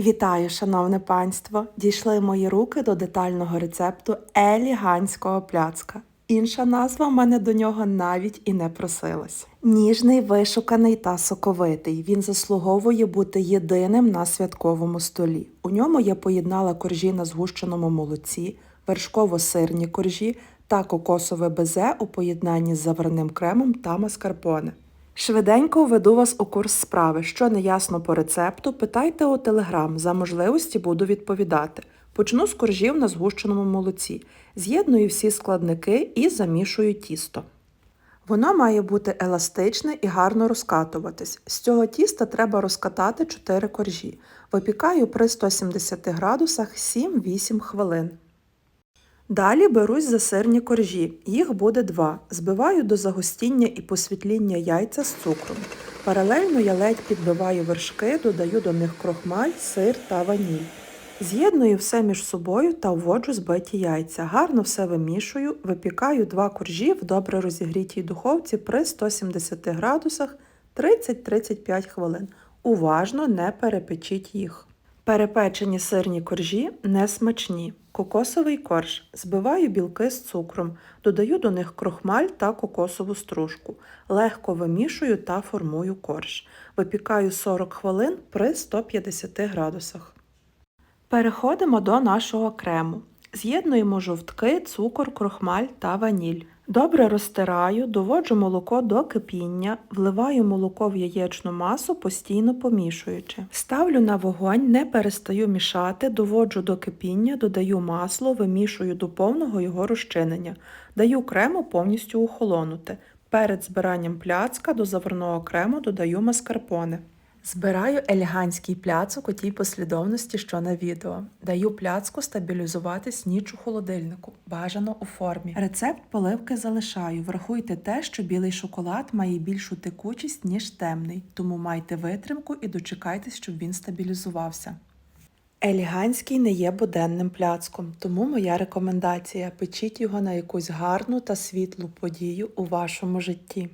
Вітаю, шановне панство! Дійшли мої руки до детального рецепту еліганського пляцка. Інша назва в мене до нього навіть і не просилась. Ніжний, вишуканий та соковитий. Він заслуговує бути єдиним на святковому столі. У ньому я поєднала коржі на згущеному молоці, вершково-сирні коржі та кокосове безе у поєднанні з заварним кремом та маскарпоне. Швиденько введу вас у курс справи. Що не ясно по рецепту, питайте у телеграм. За можливості буду відповідати. Почну з коржів на згущеному молоці. З'єдную всі складники і замішую тісто. Воно має бути еластичне і гарно розкатуватись. З цього тіста треба розкатати 4 коржі. Випікаю при 170 градусах 7-8 хвилин. Далі берусь за сирні коржі, їх буде два. Збиваю до загустіння і посвітління яйця з цукром. Паралельно я ледь підбиваю вершки, додаю до них крохмаль, сир та ваніль. З'єдную все між собою та вводжу збиті яйця. Гарно все вимішую, випікаю два коржі в добре розігрітій духовці при 170 градусах 30-35 хвилин. Уважно не перепечіть їх. Перепечені сирні коржі не смачні. Кокосовий корж. Збиваю білки з цукром, додаю до них крохмаль та кокосову стружку. Легко вимішую та формую корж. Випікаю 40 хвилин при 150 градусах. Переходимо до нашого крему. З'єднуємо жовтки, цукор, крохмаль та ваніль. Добре розтираю, доводжу молоко до кипіння, вливаю молоко в яєчну масу, постійно помішуючи. Ставлю на вогонь, не перестаю мішати, доводжу до кипіння, додаю масло, вимішую до повного його розчинення. Даю крему повністю охолонути. Перед збиранням пляцка до заварного крему додаю маскарпоне. Збираю елегантський пляцок у тій послідовності, що на відео. Даю пляцку стабілізуватись ніч у холодильнику, бажано у формі. Рецепт поливки залишаю. Врахуйте те, що білий шоколад має більшу текучість, ніж темний, тому майте витримку і дочекайтесь, щоб він стабілізувався. Еліганський не є буденним пляцком, тому моя рекомендація печіть його на якусь гарну та світлу подію у вашому житті.